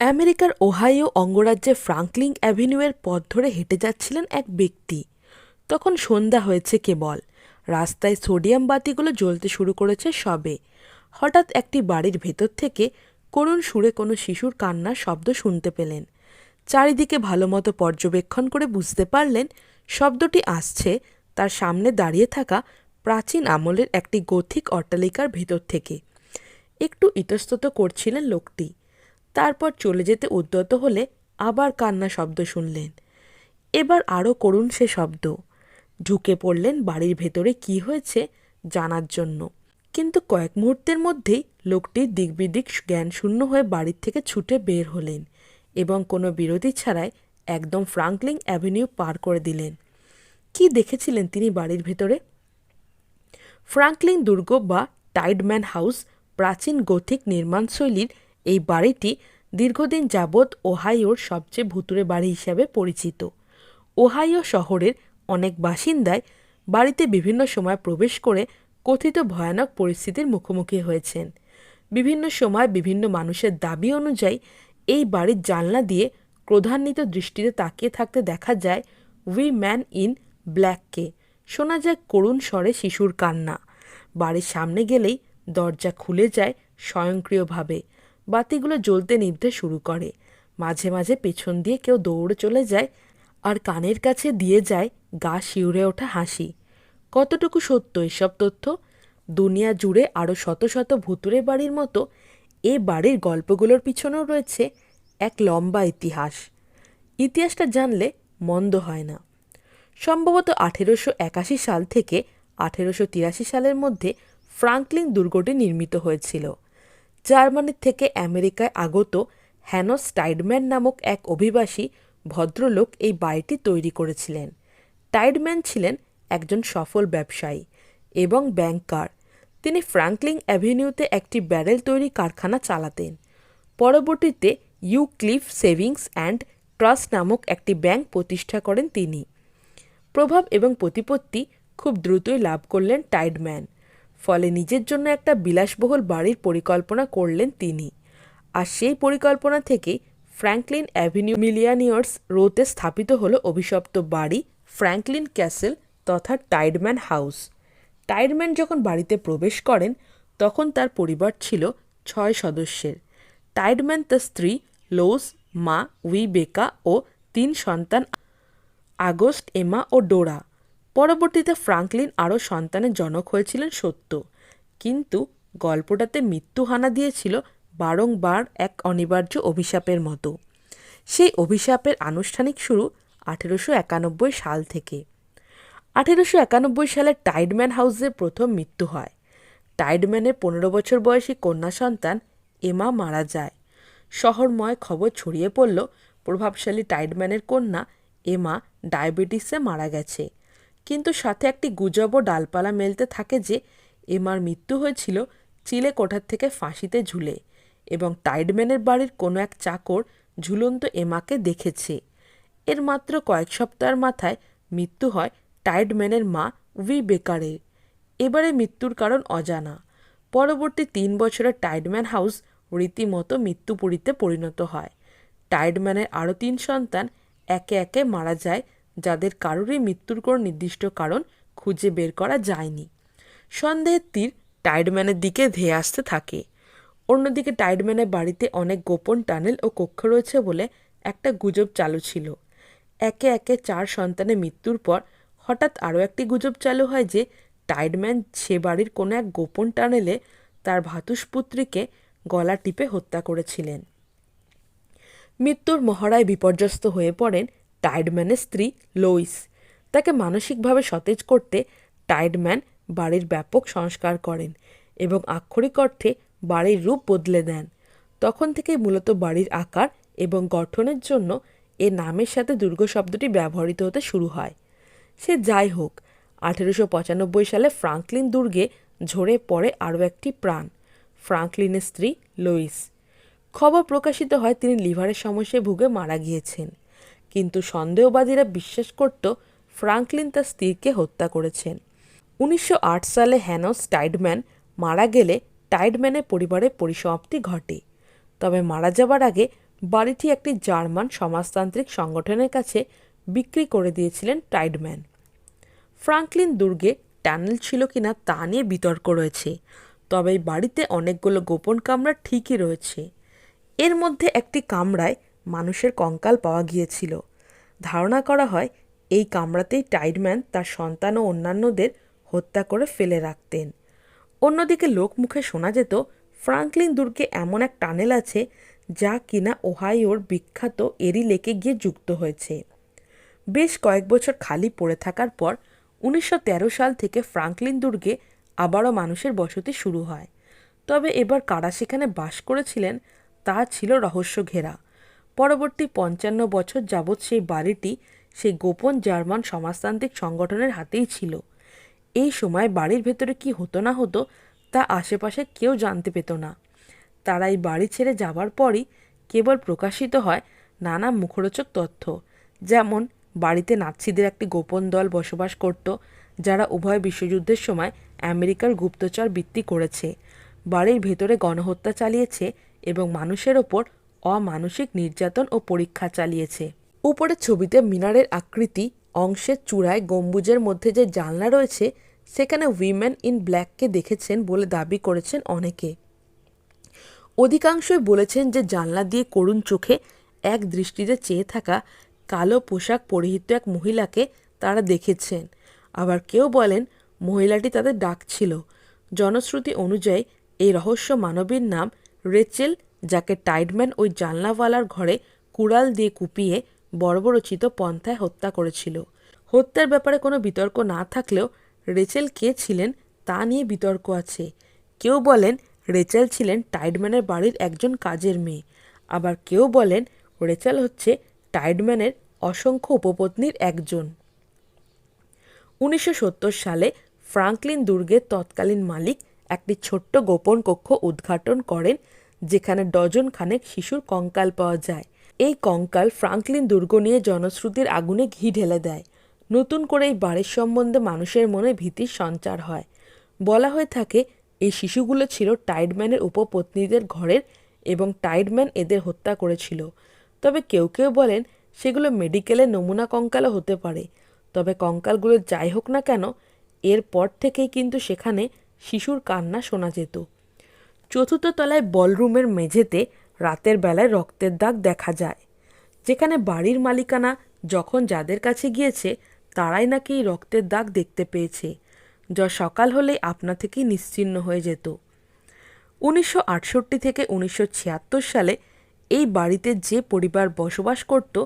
আমেরিকার Ohio অঙ্গরাজ্যে Franklin অ্যাভিনিউয়ের পথ ধরে হেঁটে যাচ্ছিলেন এক ব্যক্তি। তখন সন্ধ্যা হয়েছে কেবল। রাস্তায় সোডিয়াম বাতিগুলো জ্বলতে শুরু করেছে সবে। হঠাৎ একটি বাড়ির ভেতর থেকে করুণ সুরে কোনো শিশুর কান্নার শব্দ শুনতে পেলেন। চারিদিকে ভালোমতো পর্যবেক্ষণ করে বুঝতে পারলেন, শব্দটি আসছে তার সামনে দাঁড়িয়ে থাকা প্রাচীন আমলের একটি গথিক অট্টালিকার ভেতর থেকে। একটু ইতস্তত করছিলেন লোকটি। তারপর চলে যেতে উদ্যত হলে আবার কান্না শব্দ শুনলেন। এবার আরও করুণ সে শব্দ। ঢুকে পড়লেন বাড়ির ভেতরে কি হয়েছে জানার জন্য। কিন্তু কয়েক মুহূর্তের মধ্যেই লোকটি দিকবিদিক জ্ঞানশূন্য হয়ে বাড়ির থেকে ছুটে বের হলেন এবং কোনো বিরতি ছাড়াই একদম ফ্রাঙ্কলিং অ্যাভিনিউ পার করে দিলেন। কি দেখেছিলেন তিনি বাড়ির ভেতরে? ফ্রাঙ্কলিন দুর্গ বা টাইডম্যান হাউস, প্রাচীন গথিক নির্মাণশৈলীর এই বাড়িটি দীর্ঘদিন যাবৎ ওহাইওর সবচেয়ে ভুতুরে বাড়ি হিসাবে পরিচিত। ওহাইও শহরের অনেক বাসিন্দায় বাড়িতে বিভিন্ন সময় প্রবেশ করে কথিত ভয়ানক পরিস্থিতির মুখোমুখি হয়েছেন। বিভিন্ন সময় বিভিন্ন মানুষের দাবি অনুযায়ী এই বাড়ির জানলা দিয়ে ক্রোধান্বিত দৃষ্টিতে তাকিয়ে থাকতে দেখা যায় উই ম্যান ইন ব্ল্যাককে শোনা যায় করুণ স্বরে শিশুর কান্না। বাড়ির সামনে গেলেই দরজা খুলে যায় স্বয়ংক্রিয়ভাবে। বাতিগুলো জ্বলতে নিভতে শুরু করে। মাঝে মাঝে পেছন দিয়ে কেউ দৌড়ে চলে যায় আর কানের কাছে দিয়ে যায় গা শিউরে ওঠা হাসি। কতটুকু সত্য এসব তথ্য? দুনিয়া জুড়ে আরও শত শত ভুতুরে বাড়ির মতো এ বাড়ির গল্পগুলোর পিছনেও রয়েছে এক লম্বা ইতিহাস। ইতিহাসটা জানলে মন্দ হয় না। সম্ভবত আঠেরোশো একাশি সাল থেকে আঠেরোশো তিরাশি সালের মধ্যে ফ্রাঙ্কলিন দুর্গটি নির্মিত হয়েছিল। জার্মানির থেকে আমেরিকায় আগত হ্যানোস টাইডম্যান নামক এক অভিবাসী ভদ্রলোক এই বাড়িটি তৈরি করেছিলেন। টাইডম্যান ছিলেন একজন সফল ব্যবসায়ী এবং ব্যাংকার। তিনি ফ্রাঙ্কলিং অ্যাভিনিউতে একটি ব্যারেল তৈরি কারখানা চালাতেন। পরবর্তীতে U cliff savings and trust নামক একটি ব্যাংক প্রতিষ্ঠা করেন তিনি। প্রভাব এবং প্রতিপত্তি খুব দ্রুতই লাভ করলেন টাইডম্যান ফলে নিজের জন্য একটা বিলাসবহুল বাড়ির পরিকল্পনা করলেন তিনি। আর সেই পরিকল্পনা থেকেই ফ্র্যাঙ্কলিন অ্যাভিনিউ মিলিয়ানিয়ার্স রোতে স্থাপিত হলো অভিশপ্ত বাড়ি ফ্র্যাঙ্কলিন ক্যাসেল তথা টাইডম্যান হাউস। টাইডম্যান যখন বাড়িতে প্রবেশ করেন, তখন তার পরিবার ছিল ছয় সদস্যের। টাইডম্যান তার স্ত্রী লোস, মা, উইবেকা ও তিন সন্তান আগস্ট, এমা ও ডোরা। পরবর্তীতে ফ্রাঙ্কলিন আরও সন্তানের জনক হয়েছিলেন সত্য। কিন্তু গল্পটাতে মৃত্যু হানা দিয়েছিল বারংবার এক অনিবার্য অভিশাপের মতো। সেই অভিশাপের আনুষ্ঠানিক শুরু আঠেরোশো একানব্বই সাল থেকে। আঠেরোশো একানব্বই সালে টাইডম্যান হাউসের প্রথম মৃত্যু হয়। টাইডম্যানের পনেরো বছর বয়সী কন্যা সন্তান এমা মারা যায়। শহরময় খবর ছড়িয়ে পড়ল প্রভাবশালী টাইডম্যানের কন্যা এমা ডায়াবেটিসে মারা গেছে। কিন্তু সাথে একটি গুজবও ডালপালা মেলতে থাকে যে, এমার মৃত্যু হয়েছিল চিলে কোঠার থেকে ফাঁসিতে ঝুলে এবং টাইডম্যানের বাড়ির কোনো এক চাকর ঝুলন্ত এমাকে দেখেছে। এর মাত্র কয়েক সপ্তাহের মাথায় মৃত্যু হয় টাইডম্যানের মা উই বেকারের। এবারে মৃত্যুর কারণ অজানা। পরবর্তী তিন বছরের টাইডম্যান হাউস রীতিমতো মৃত্যুপুরীতে পরিণত হয়। টাইডম্যানের আরও তিন সন্তান একে একে মারা যায় যাদের কারোরই মৃত্যুর কোনো নির্দিষ্ট কারণ খুঁজে বের করা যায়নি। সন্দেহের তীর টাইডম্যানের দিকে ধেয়ে আসতে থাকে। অন্যদিকে টাইডম্যানের বাড়িতে অনেক গোপন টানেল ও কক্ষ রয়েছে বলে একটা গুজব চালু ছিল। একে একে চার সন্তানের মৃত্যুর পর হঠাৎ আরও একটি গুজব চালু হয় যে টাইডম্যান সে বাড়ির কোনো এক গোপন টানেলে তার ভাতুষপুত্রীকে গলা টিপে হত্যা করেছিলেন। মৃত্যুর মহড়ায় বিপর্যস্ত হয়ে পড়েন টাইডম্যানের স্ত্রী লোইস। তাকে মানসিকভাবে সতেজ করতে টাইডম্যান বাড়ির ব্যাপক সংস্কার করেন এবং আক্ষরিক অর্থে বাড়ির রূপ বদলে দেন। তখন থেকেই মূলত বাড়ির আকার এবং গঠনের জন্য এ নামের সাথে দুর্গ শব্দটি ব্যবহৃত হতে শুরু হয়। সে যাই হোক, আঠেরোশো পঁচানব্বই সালে ফ্রাঙ্কলিন দুর্গে ঝরে পড়ে আরও একটি প্রাণ, ফ্রাঙ্কলিনের স্ত্রী লুইস। খবর প্রকাশিত হয় তিনি লিভারের সমস্যায় ভুগে মারা গিয়েছেন। কিন্তু সন্দেহবাদীরা বিশ্বাস করত ফ্রাঙ্কলিন তার স্ত্রীকে হত্যা করেছেন। উনিশশো আট সালে হ্যানস টাইডম্যান মারা গেলে টাইডম্যানের পরিবারের পরিসমাপ্তি ঘটে। তবে মারা যাবার আগে বাড়িটি একটি জার্মান সমাজতান্ত্রিক সংগঠনের কাছে বিক্রি করে দিয়েছিলেন টাইডম্যান। ফ্রাঙ্কলিন দুর্গে টানেল ছিল কিনা তা নিয়ে বিতর্ক রয়েছে, তবে এই বাড়িতে অনেকগুলো গোপন কামরা ঠিকই রয়েছে। এর মধ্যে একটি কামরায় মানুষের কঙ্কাল পাওয়া গিয়েছিল। ধারণা করা হয়, এই কামরাতেই টাইডম্যান তার সন্তান ও অন্যান্যদের হত্যা করে ফেলে রাখতেন। অন্যদিকে লোকমুখে শোনা যেত, ফ্রাঙ্কলিন দুর্গে এমন এক টানেল আছে যা কিনা ওহাইওর বিখ্যাত এরি লেকে গিয়ে যুক্ত হয়েছে। বেশ কয়েক বছর খালি পড়ে থাকার পর উনিশশো তেরো সাল থেকে ফ্রাঙ্কলিন দুর্গে আবারও মানুষের বসতি শুরু হয়। তবে এবার কারা সেখানে বাস করেছিলেন তা ছিল রহস্য ঘেরা। পরবর্তী পঞ্চান্ন বছর যাবৎ সেই বাড়িটি সেই গোপন জার্মান সমাজতান্ত্রিক সংগঠনের হাতেই ছিল। এই সময় বাড়ির ভেতরে কি হতো না হতো তা আশেপাশে কেউ জানতে পেত না। তারা এই বাড়ি ছেড়ে যাবার পরই কেবল প্রকাশিত হয় নানা মুখরোচক তথ্য, যেমন বাড়িতে নাৎসিদের একটি গোপন দল বসবাস করত, যারা উভয় বিশ্বযুদ্ধের সময় আমেরিকার গুপ্তচর বৃত্তি করেছে। বাড়ির ভেতরে গণহত্যা চালিয়েছে এবং মানুষের ওপর অমানসিক নির্যাতন ও পরীক্ষা চালিয়েছে। উপরের ছবিতে মিনারের আকৃতি অংশের চূড়ায় গম্বুজের মধ্যে যে জানলা রয়েছে, সেখানে উইমেন ইন ব্ল্যাককে দেখেছেন বলে দাবি করেছেন অনেকে। অধিকাংশই বলেছেন যে জানলা দিয়ে করুণ চোখে এক দৃষ্টিতে চেয়ে থাকা কালো পোশাক পরিহিত এক মহিলাকে তারা দেখেছেন। আবার কেউ বলেন, মহিলাটি তাদের ডাকছিল জনশ্রুতি অনুযায়ী এই রহস্য মানবীর নাম রেচেল যাকে টাইডম্যান ওই জানলাওয়ালার ঘরে কুড়াল দিয়ে কুপিয়ে বর্বরচিত পন্থায় হত্যা করেছিল। হত্যার ব্যাপারে কোনো বিতর্ক না থাকলেও রেচেল কে ছিলেন তা নিয়ে বিতর্ক আছে। কেউ বলেন রেচেল ছিলেন টাইডম্যানের বাড়ির একজন কাজের মেয়ে। আবার কেউ বলেন রেচেল হচ্ছে টাইডম্যানের অসংখ্য উপপত্নীর একজন। উনিশশো সত্তর সালে ফ্রাঙ্কলিন দুর্গের তৎকালীন মালিক একটি ছোট্ট গোপন কক্ষ উদ্ঘাটন করেন যেখানে ডজন খানেক শিশুর কঙ্কাল পাওয়া যায়। এই কঙ্কাল ফ্রাঙ্কলিন দুর্গ নিয়ে জনশ্রুতির আগুনে ঘি ঢেলে দেয়। নতুন করে এই বাড়ির সম্বন্ধে মানুষের মনে ভীতির সঞ্চার হয়। বলা হয়ে থাকে, এই শিশুগুলো ছিল টাইডম্যানের উপপত্নীদের ঘরের এবং টাইডম্যান এদের হত্যা করেছিল। তবে কেউ কেউ বলেন, সেগুলো মেডিকেলের নমুনা কঙ্কালও হতে পারে। তবে কঙ্কালগুলো যাই হোক না কেন এরপর থেকেই কিন্তু সেখানে শিশুর কান্না শোনা যেত। চতুর্থ তলায় বলরুমের মেঝেতে রাতের বেলায় রক্তের দাগ দেখা যায়। যেখানে বাড়ির মালিকানা যখন যাদের কাছে গিয়েছে, তারাই নাকি এই রক্তের দাগ দেখতে পেয়েছে, যা সকাল হলেই আপনা থেকেই নিশ্চিহ্ন হয়ে যেত। উনিশশো আটষট্টি থেকে উনিশশো ছিয়াত্তর সালে এই বাড়িতে যে পরিবার বসবাস করত,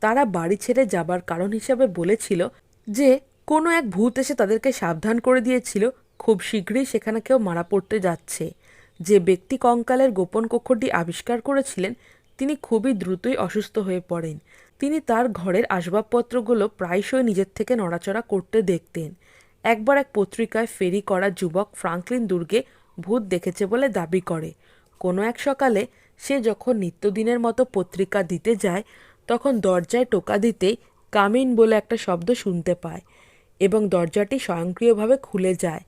তারা বাড়ি ছেড়ে যাবার কারণ হিসাবে বলেছিল যে, কোনো এক ভূত এসে তাদেরকে সাবধান করে দিয়েছিল, খুব শীঘ্রই সেখানে কেউ মারা পড়তে যাচ্ছে। যে ব্যক্তি কঙ্কালের গোপন কক্ষটি আবিষ্কার করেছিলেন, তিনি খুবই দ্রুতই অসুস্থ হয়ে পড়েন। তিনি তার ঘরের আসবাবপত্রগুলো প্রায়শই নিজের থেকে নড়াচড়া করতে দেখতেন। একবার এক পত্রিকায় ফেরি করা যুবক ফ্রাঙ্কলিন দুর্গে ভূত দেখেছে বলে দাবি করে। কোনো এক সকালে সে যখন নিত্যদিনের মতো পত্রিকা দিতে যায়, তখন দরজায় টোকা দিতেই কামিন বলে একটা শব্দ শুনতে পায় এবং দরজাটি স্বয়ংক্রিয়ভাবে খুলে যায়।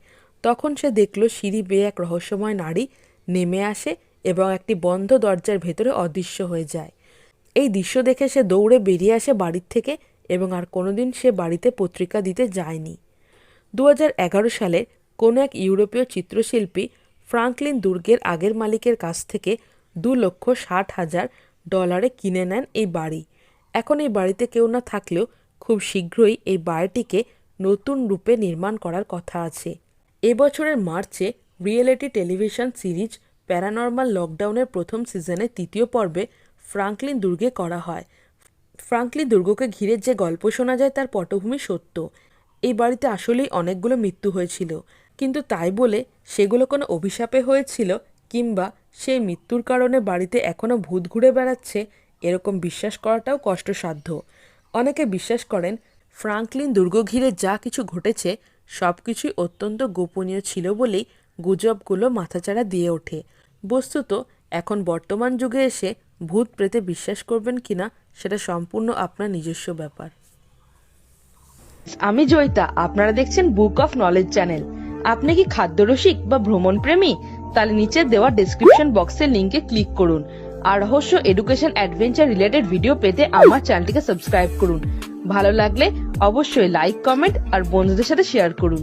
তখন সে দেখল সিঁড়ি বেয়ে এক রহস্যময় নারী নেমে আসে এবং একটি বন্ধ দরজার ভেতরে অদৃশ্য হয়ে যায়। এই দৃশ্য দেখে সে দৌড়ে বেরিয়ে আসে বাড়ির থেকে এবং আর কোনোদিন সে বাড়িতে পত্রিকা দিতে যায়নি। দু হাজার এগারো সালে কোনো এক ইউরোপীয় চিত্রশিল্পী ফ্রাঙ্কলিন দুর্গের আগের মালিকের কাছ থেকে দু লক্ষ ষাট হাজার ডলারে কিনে নেন এই বাড়ি। এখন এই বাড়িতে কেউ না থাকলেও খুব শীঘ্রই এই বাড়িটিকে নতুন রূপে নির্মাণ করার কথা আছে। এবছরের মার্চে রিয়েলিটি টেলিভিশন সিরিজ প্যারানর্মাল লকডাউনের প্রথম সিজনের তৃতীয় পর্বে ফ্রাঙ্কলিন দুর্গে করা হয়। ফ্রাঙ্কলিন দুর্গকে ঘিরে যে গল্প শোনা যায় তার পটভূমি সত্য। এই বাড়িতে আসলেই অনেকগুলো মৃত্যু হয়েছিল। কিন্তু তাই বলে সেগুলো কোনো অভিশাপে হয়েছিল কিংবা সেই মৃত্যুর কারণে বাড়িতে এখনও ভূত ঘুরে বেড়াচ্ছে এরকম বিশ্বাস করাটাও কষ্টসাধ্য। অনেকে বিশ্বাস করেন ফ্রাঙ্কলিন দুর্গ ঘিরে যা কিছু ঘটেছে সব কিছুই অত্যন্ত গোপনীয় ছিল বলেই গুজবগুলো মাথাচাড়া দিয়ে ওঠে। বস্তুত, এখন বর্তমান যুগে এসে ভূত প্রেতে বিশ্বাস করবেন কিনা সেটা সম্পূর্ণ আপনার নিজস্ব ব্যাপার। আমি জয়িতা, আপনারা দেখছেন বুক অফ নলেজ চ্যানেল। আপনি কি খাদ্যরসিক বা ভ্রমণ প্রেমী তাহলে নিচে দেওয়া ডেসক্রিপশন বক্সের লিংকে ক্লিক করুন। আর রহস্য এডুকেশন অ্যাডভেঞ্চার রিলেটেড ভিডিও পেতে আমার চ্যানেলটিকে সাবস্ক্রাইব করুন। ভালো লাগলে অবশ্যই লাইক কমেন্ট আর বন্ধুদের সাথে শেয়ার করুন।